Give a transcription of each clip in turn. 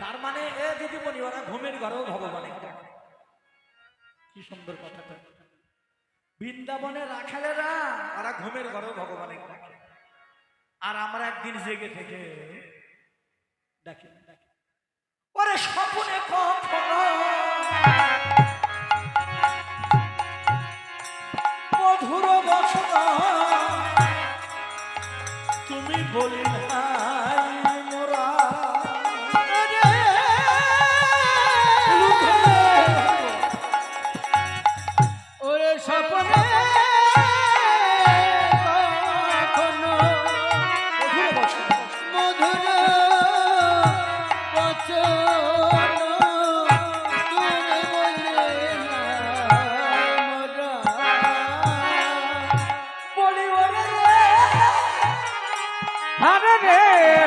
তার মানে এ যদি বলি, ওরা ঘুমের ঘরেও ভগবানের ডাকে কি সুন্দর কথাটা বৃন্দাবনে রাখালেরা, ওরা ঘুমের ঘরেও ভগবানের আর আমরা একদিন জেগে থেকে ডাকি ডাকি ওরে স্বপ্নে কখনো মধুর বচন তুমি বলি আরে রে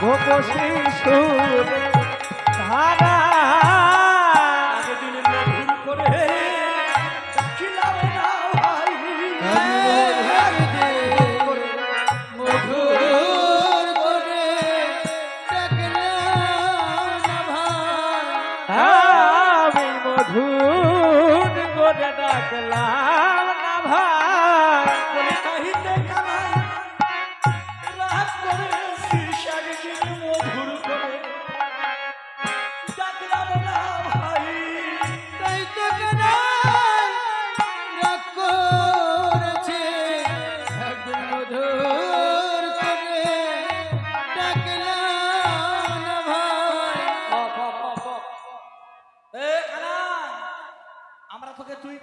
গোপসী শুনে।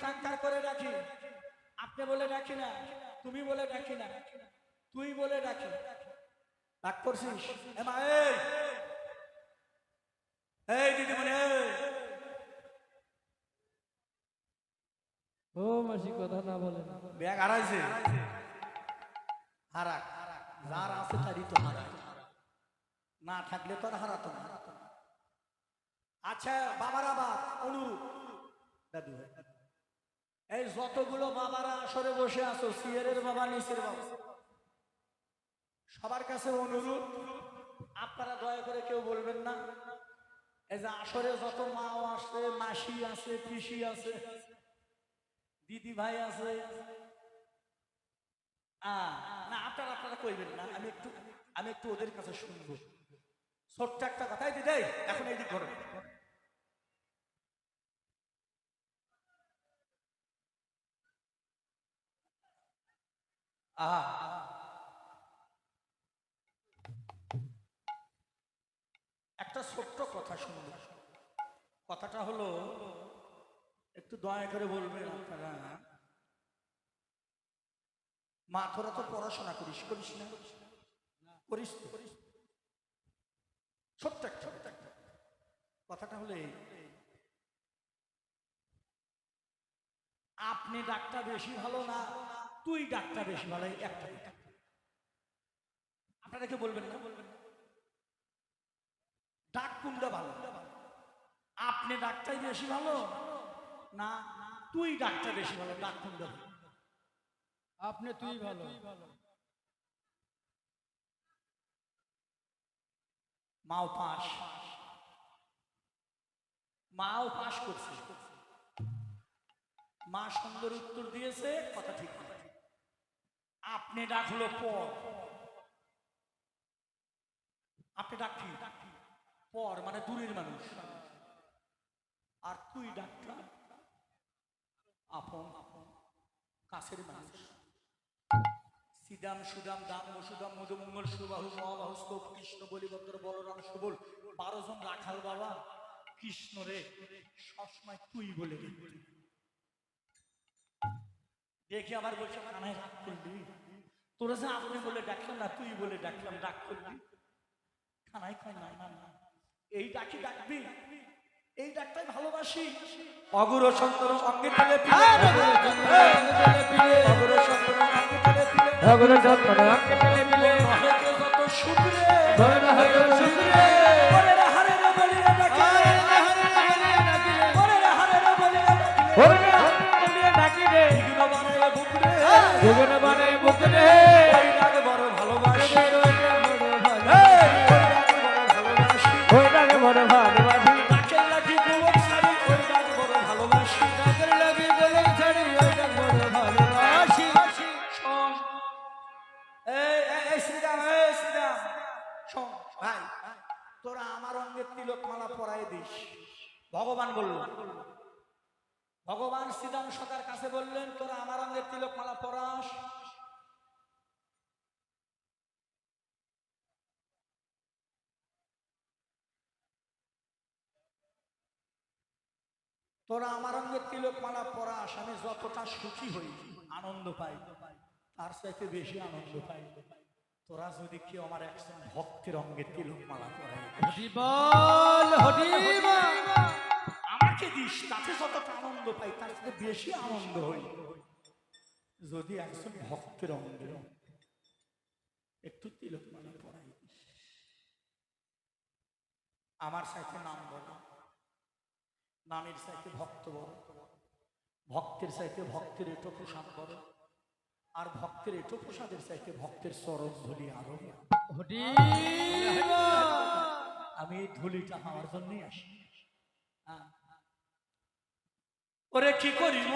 কাঙ্কার করে ডাকি। আপনি বলে ডাকি না তুমি বলে ডাকি না তুই বলে ডাকি। ডাক করছিস? এই। এই দিদিমণি ও মাসি কথা না বলে। ব্যাগ হারাইছে। হারাক। যার আছে তারই তো হারায় না থাকলে তো হারাতো না। আচ্ছা বাবারা বাপ অনুরূপ। দাদু। এই যতগুলো বাবারা আসরে বসে আছো, সিয়ারের বাবা, নিচের বাবা। সবার কাছে অনুরোধ, আপনারা দয়া করে কেউ বলবেন না, এই যে আসরে যত মাও আছে মাসি আছে পিসি আছে দিদি ভাই আছে না, আপনারা আপনারা কইবেন না, আমি একটু আমি একটু ওদের কাছে শুনব। ছোট্ট একটা কথাই দিদি, এখন এই দিক ঘটে আহা। একটা ছোট্ট কথা শুনব কথাটা হলো, একটু দয়া করে বলবেন আপনারা। মা, তোরা তো পড়াশোনা করিস করিস না? করিস তো? ছোট্ট একটা কথাটা হলো আপনি ডাক্তার বেশি ভালো না? তুই ডাক্তার বেশি ভালো একটা। আপনারা কেউ বলবেন না? বলবেন ডাক কোনটা ভালো। আপনি ডাক্তার বেশি ভালো? না তুই ডাক্তার বেশি ভালো ডাক কোনটা ভালো। আপনি তুই ভালো। মাও পাস। মাও পাস করছে। মা সুন্দর উত্তর দিয়েছে কথা ঠিক না। আপনি ডাকলো পর। আপনি ডাকি পর মানে দূরের মানুষ। আর তুই ডাক্তার আপন আপন কাছের মানুষ। সিদাম সুদাম দাম সুদাম মধুমঙ্গল সুবাহু মহাবাহুস্ত কৃষ্ণ বলিবদ্র বলরাম সুবল। বারো জন রাখাল বাবা। কৃষ্ণ রে, সবসময় তুই বলে ডেকে। দেখি আবার বলছে কানায় রাগ করলি? তোরা যে আপনি বলে ডাকলাম না তুই বলে ডাকলাম ডাক করলি? কানায় কয় না না না। এই ডাকি ডাকবি? এই ডাকটাই ভালোবাসি। অগুর সন্তর অঙ্গে তেলে পিলে অগুর সন্তর সঙ্গে তেলে অগুর সন্তর সঙ্গে ভাই, তোরা আমার অঙ্গে তিলক পরাই দিস। ভগবান বলল, ভগবান শ্রীরাম সকার কাছে বললেন, তোরা আমার অঙ্গে পরাস। তোরা আমার অঙ্গে তিলক মালা পরাস, আমি যতটা সুখী হই, আনন্দ পাই। তার চাইতে বেশি আনন্দ পাই। তোরা যদি কেউ আমার একজন ভক্তের অঙ্গে তিলক মালা হরিবল আমাকে দিস তাতে যতটা আনন্দ পাই তার সাথে বেশি আনন্দ হই। যদি একজন ভক্তের অঙ্গে একটু তিলক মালা দিস আমার সাথে নাম বলো। নামের সাথে ভক্ত বড় ভক্তের সাথে ভক্তের এটো প্রসাদ বড় আর ভক্তের এটো প্রসাদের চাইতে ভক্তের চরণ ধুলি আরও। হরিবল আমি এই ধুলিটা আমার জন্যই আসি হ্যাঁ। ওরে কি করিব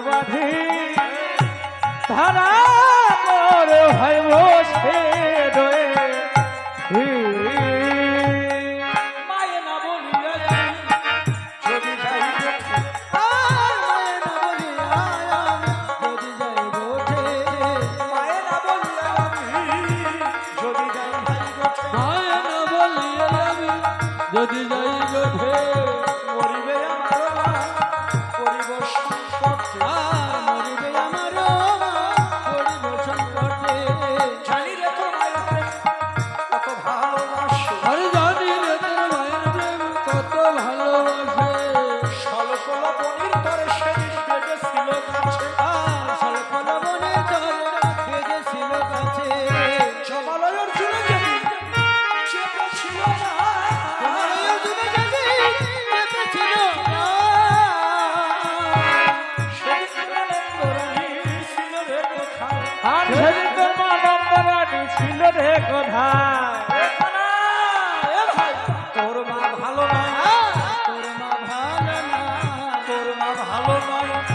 বাঁধি ধারা মোর ভাই বসে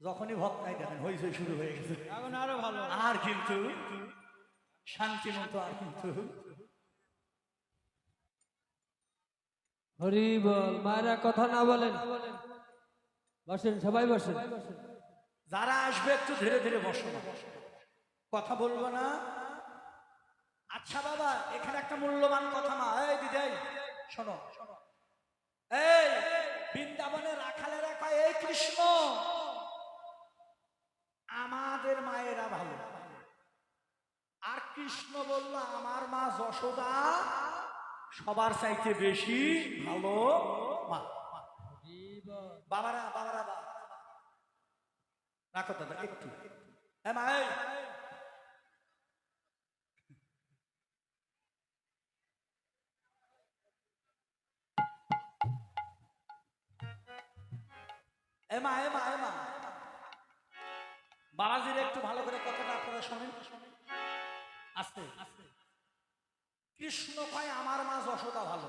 যখনই ভক্তাই দেখেন হইচই শুরু হয়ে গেছে। এখন আরও ভালো। আর কিন্তু শান্তি মতো আর কিন্তু হরি বল মায়েরা কথা না বলেন। বসেন সবাই বসেন। যারা আসবে একটু ধীরে ধীরে বসো। না। কথা বলব না। আচ্ছা বাবা এখানে একটা মূল্যবান কথা মা। এই দিদাই শোনো শোনো। এই বৃন্দাবনে রাখালেরা কয় এই কৃষ্ণ। আমাদের মায়েরা ভালো। আর কৃষ্ণ বলল, আমার মা যশোদা, সবার চাইতে বেশি ভালো মা। বাবারা বাবারা রাখো দাদা, একটু। হ্যাঁ মা, এই। এ মা এ মা। বাবাজির একটু ভালো করে কথাটা আপনারা শোনেন। আস্তে আস্তে কৃষ্ণ কয় আমার মা যশোদা ভালো।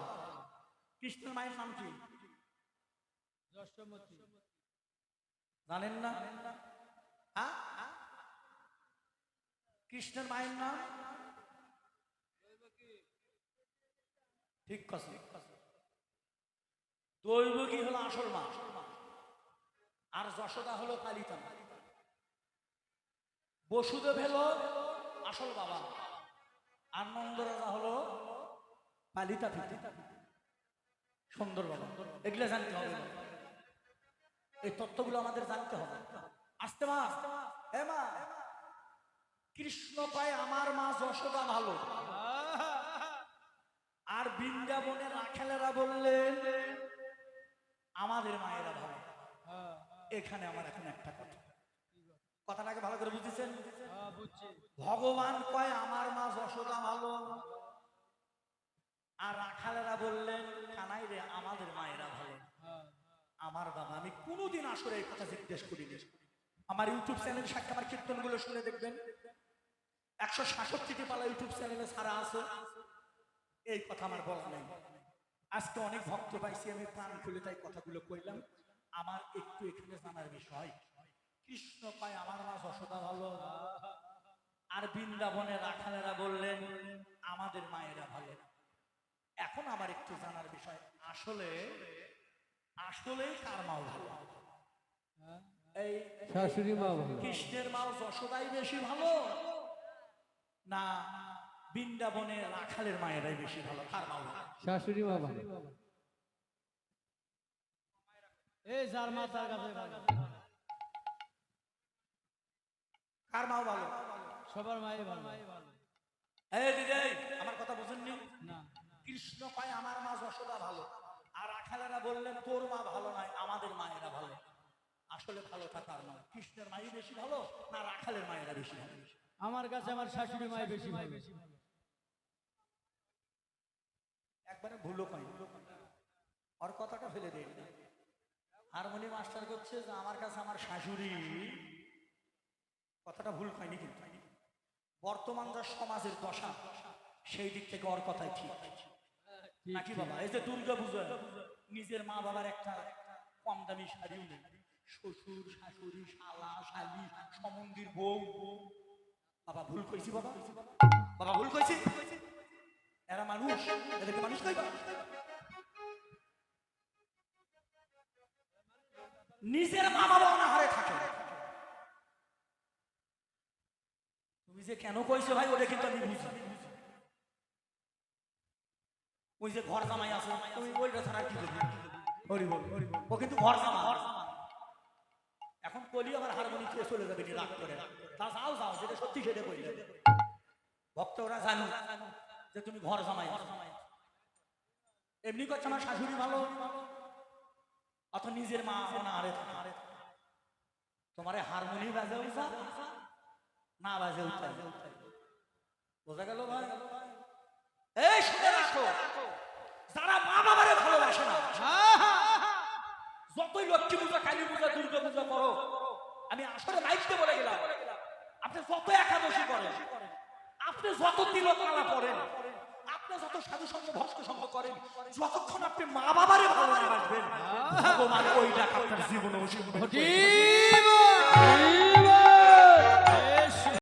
কৃষ্ণের মায়ের নাম কি? জানেন না? হ্যাঁ? কৃষ্ণের মায়ের নাম? ঠিক কথা। দৈবকী হলো আসল মা আর যশোদা হলো কালিতা মা বসুদেব হলো আসল বাবা। আর নন্দরাজা হলো পালিতা সুন্দর বাবা। এগুলো জানতে হবে। এই তত্ত্বগুলো আমাদের জানতে হবে। আসতে মা, এ মা, কৃষ্ণ পায় আমার মা যশোদা ভালো। আর বৃন্দাবনের রাখালেরা বললেন, আমাদের মায়েরা ভালো। এখানে আমার এখন একটা কথা। কথাটাকে ভালো করে বুঝেছেন? ভগবান কয় আমার মা যশোদা ভালো। আর রাখালেরা বললেন কানাই রে আমাদের মায়েরা ভালো। আমার বাবা আমি কোনোদিন আসলে এই কথা জিজ্ঞেস করিনি। আমার ইউটিউব চ্যানেল সাক্ষী আমার কীর্তনগুলো শুনে দেখবেন। একশো সাতষট্টিটি পালা ইউটিউব চ্যানেলে ছাড়া আছে। এই কথা আমার বলা নাই। আজকে অনেক ভক্ত পাইছি আমি প্রাণ খুলে তাই কথাগুলো কইলাম। আমার একটু এখানে জানার বিষয়। কৃষ্ণ পায় আমার মা যশোদা ভালো। আর বৃন্দাবনে রাখালেরা বললেন আমাদের মায়েরা ভালো। এখন আমার একটু জানার বিষয় আসলে আসলেই কার মাও ভালো? এই শাশুড়ি মা কৃষ্ণের মাও যশোদাই বেশি ভালো? না বৃন্দাবনে রাখালের মায়েরাই বেশি ভালো কার মাও ভালো? শাশুড়ি মা ভালো। এই যার মাথার কাছে কার মাও ভালো? সবার মাই ভালো। এই দিদি আমার কথা বুঝেননি না? কৃষ্ণ পায় আমার মা যশোদা ভালো। আর রাখালেরা বললেন তোর মা ভালো নয় আমাদের মায়েরা ভালো। আসলে ভালো থাকার নয়। কৃষ্ণের মাই বেশি ভালো না রাখালের মায়েরা বেশি ভালো? আমার কাছে আমার শাশুড়ি মাই বেশি ভালো। একবারে ভুলো পাই ওর কথাটা ফেলে দেয় হারমোনিয়াম মাস্টার করছে যে আমার কাছে আমার শাশুড়ি কথাটা ভুল পাইনি কিন্তু। বর্তমান যা সমাজের দশা সেই দিক থেকে ওর কথাই ঠিক। নাকি বাবা? এই যে দুর্গা পূজা নিজের মা বাবার একটা কম দামি শাড়িও নেই শ্বশুর শাশুড়ি শালা শালি সমন্দির বউ। বাবা ভুল কইছি বাবা? বাবা ভুল কইছি? এরা মানুষ এদেরকে মানুষ কইবা নিজের মা বাবা অনাহারে থাকে। যে কেন কইছে ভাই, ওটা কিন্তু আমি বুঝি। ওই যে ঘর জামাই আছে তুমি ওইটা ছাড়া কি করবে? হরি বল ও কিন্তু ঘর জামা এখন কলি আমার হারমোনি কে চলে যাবে নি, রাগ করে। তা যাও যাও, যেটা সত্যি সেটা কইলে ভক্ত ওরা জানো যে তুমি ঘর জামাই। এমনি করছে আমার শাশুড়ি ভালো। অত নিজের মা থাকে। তোমারে হারমোনি বাজে উঠা না বাজে উঠা বোঝা গেল ভাই? এই শুনে রাখো। যারা মা বাবারে ভালোবাসে না যতই লক্ষ্মী পূজা কালী পূজা দুর্গা পূজা করো আমি আসলে মাইকতে বলে গেলাম। আপনি যত একাদশী করেন আপনি যত তিলকালা পড়েন আপনি যত সাধু সঙ্গ ভক্ত সঙ্গ করেন যতক্ষণ আপনি মা বাবারে ভালো না ভগবান ওই ডাক আপনার জীবনে অসীম